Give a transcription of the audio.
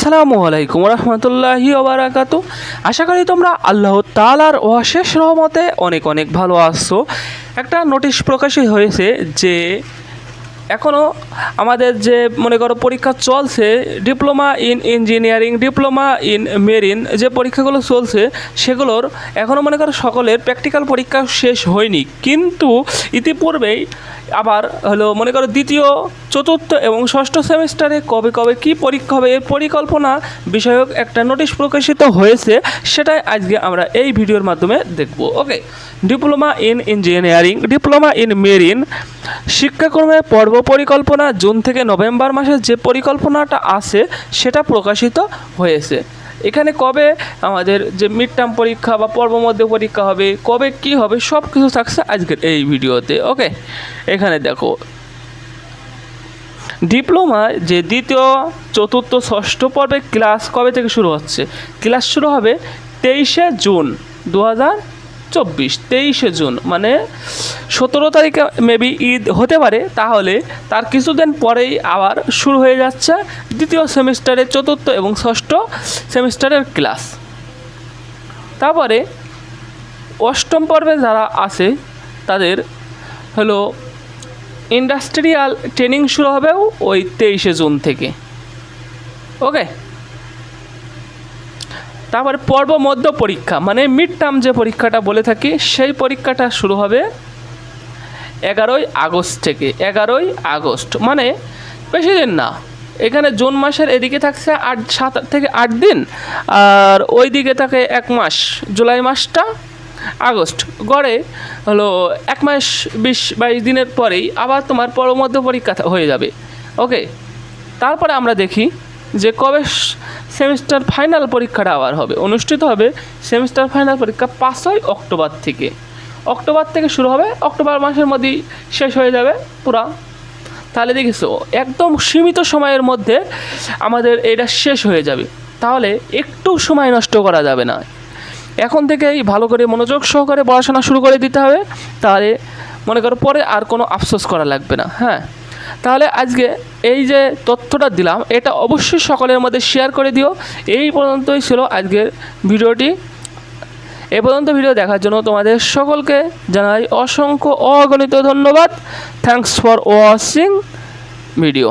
আসসালামু আলাইকুম রহমতুল্লাহি ওবারাকাতু আশা করি তোমরা আল্লাহ তালার অশেষ রহমতে অনেক অনেক ভালো আসছো একটা নোটিশ প্রকাশিত হয়েছে যে এখনও আমাদের যে, মনে করো, পরীক্ষা চলছে, diploma in engineering, diploma in marine, যে পরীক্ষাগুলো চলছে, সেগুলোর এখনও মনে করো সকলের প্র্যাকটিক্যাল পরীক্ষা শেষ হয়নি। কিন্তু ইতিপূর্বেই আবার হলো, মনে করো, দ্বিতীয়, চতুর্থ এবং ষষ্ঠ সেমিস্টারে কবে কবে কি পরীক্ষা হবে, এর পরিকল্পনা বিষয়ক একটা নোটিশ প্রকাশিত হয়েছে, সেটাই আজকে আমরা এই ভিডিওর মাধ্যমে দেখব। Okay, diploma in engineering, diploma in marine শিক্ষাক্রমের পর্ব পরিকল্পনা জুন থেকে নভেম্বর মাসে যে পরিকল্পনাটা আছে, সেটা প্রকাশিত হয়েছে। এখানে কবে আমাদের যে মিড টার্ম পরীক্ষা বা পর্ব মধ্যে পরীক্ষা হবে, কবে কি হবে সব কিছু থাকছে আজকের এই ভিডিওতে, ওকে? এখানে দেখো। ডিপ্লোমা যে দ্বিতীয়, চতুর্থ, ষষ্ঠ পর্বে ক্লাস কবে থেকে শুরু হচ্ছে? ক্লাস শুরু হবে তেইশে জুন দু হাজার চব্বিশ, তেইশে জুন মানে সতেরো তারিখে মেবি ঈদ হতে পারে, তাহলে তার কিছুদিন পরেই আবার শুরু হয়ে যাচ্ছে দ্বিতীয় সেমিস্টারের চতুর্থ এবং ষষ্ঠ সেমিস্টারের ক্লাস। তারপরে অষ্টম পর্বে যারা আছে, তাদের হলো ইন্ডাস্ট্রিয়াল ট্রেনিং শুরু হবেও ওই তেইশে জুন থেকে। ওকে তারপরে পর্ব মধ্য পরীক্ষা মানে মিড টার্ম যে পরীক্ষাটা বলে থাকি, সেই পরীক্ষাটা শুরু হবে এগারোই আগস্ট থেকে, এগারোই আগস্ট মানে বেশি দিন না। এখানে জুন মাসের এদিকে থাকছে আট, সাত থেকে আট দিন, আর ওই দিকে থাকে এক মাস, জুলাই মাসটা আগস্ট। গড়ে হলো এক মাস বিশ বাইশ দিনের পরেই আবার তোমার পরমধ্য পরীক্ষা হয়ে যাবে। ওকে তারপরে আমরা দেখি যে কবে সেমিস্টার ফাইনাল পরীক্ষাটা আবার হবে। অনুষ্ঠিত হবে সেমিস্টার ফাইনাল পরীক্ষা পাঁচই অক্টোবর থেকে। অক্টোবর থেকে শুরু হবে, অক্টোবর মাসের মধ্যেই শেষ হয়ে যাবে পুরা। তাহলে দেখিস একদম সীমিত সময়ের মধ্যে আমাদের এটা শেষ হয়ে যাবে। তাহলে একটু সময় নষ্ট করা যাবে না। এখন থেকেই ভালো করে মনোযোগ সহকারে পড়াশোনা শুরু করে দিতে হবে। তাহলে মনে করো পরে আর কোনো আফসোস করা লাগবে না হ্যাঁ? তাহলে আজকে এই যে তথ্যটা দিলাম, এটা অবশ্যই সকলের মধ্যে শেয়ার করে দিও। এই পর্যন্তই ছিল আজকের ভিডিওটি। এ পর্যন্ত ভিডিও দেখার জন্য তোমাদের সকলকে জানাই অসংখ্য অগণিত ধন্যবাদ। Thanks for watching video